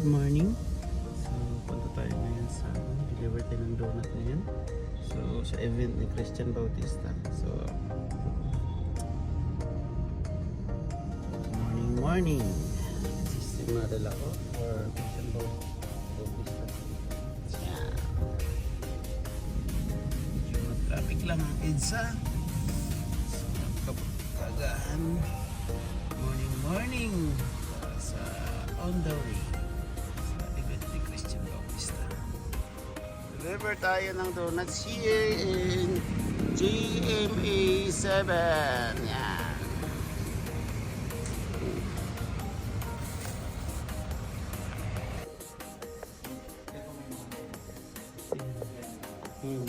Good morning. So, punta tayo ngayon sa deliver tayo ng donut ngayon. So, sa event ni Christian Bautista. So, morning, morning. Si Marila ko or Christian Bau- Bautista. Yeah. Medyo traffic lang ang EDSA. So, kagaan. Morning, morning. Sa on the way Deliver tayo ng donuts here in GMA 7. Yan. Hmm.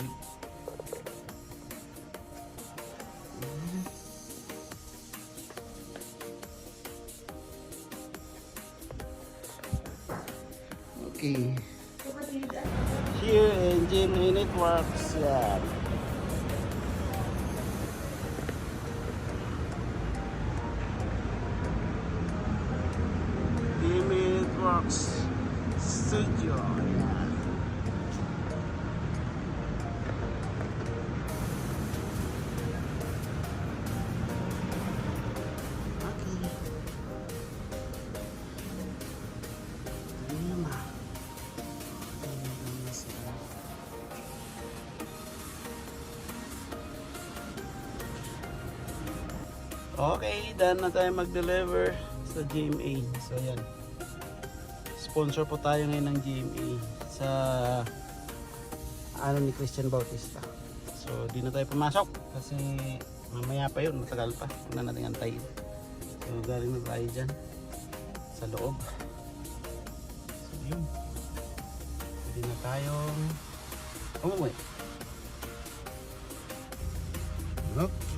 Okay. Here in GMA Networks. Yan. GMA Networks Studio. Yan. Okay, done na tayo mag-deliver sa GMA. So, yan. Sponsor po tayo ngayon ng GMA sa ano ni Christian Bautista. So, di na tayo pumasok kasi mamaya pa yun, matagal pa. Huwag na natin antayin. So, galing na tayo dyan sa loob. So, yun. Pwede na tayong umuwi. After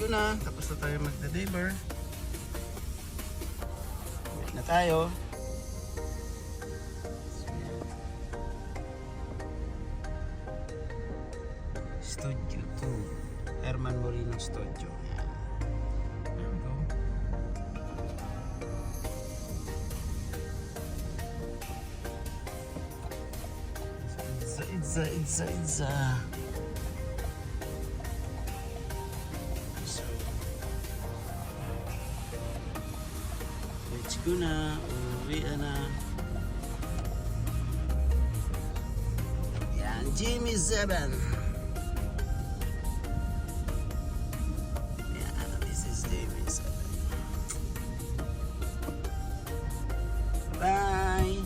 Go na. Tapos na tayo mag-deliver. Wait na tayo. Studio 2. Herman Moreno Studio. Yan. There we go. Itza, itza. Let's go na. Uwi na. Yan, Jimmy 7. Yan, this is Jimmy 7. Bye!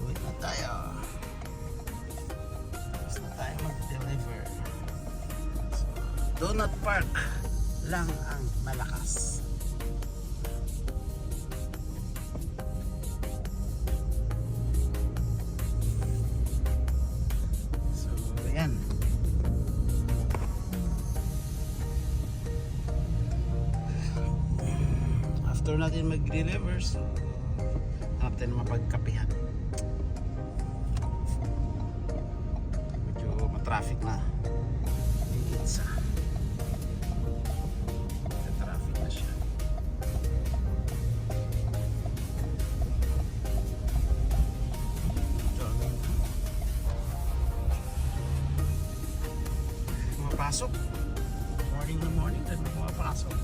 Uwi na tayo. Tapos na tayo mag-deliver. Donut Park lang ang malakas. after natin mag-reverse after mapagkapihan medyo matraffic na. Sa traffic na siya. Mapasok morning good morning. Then mapasok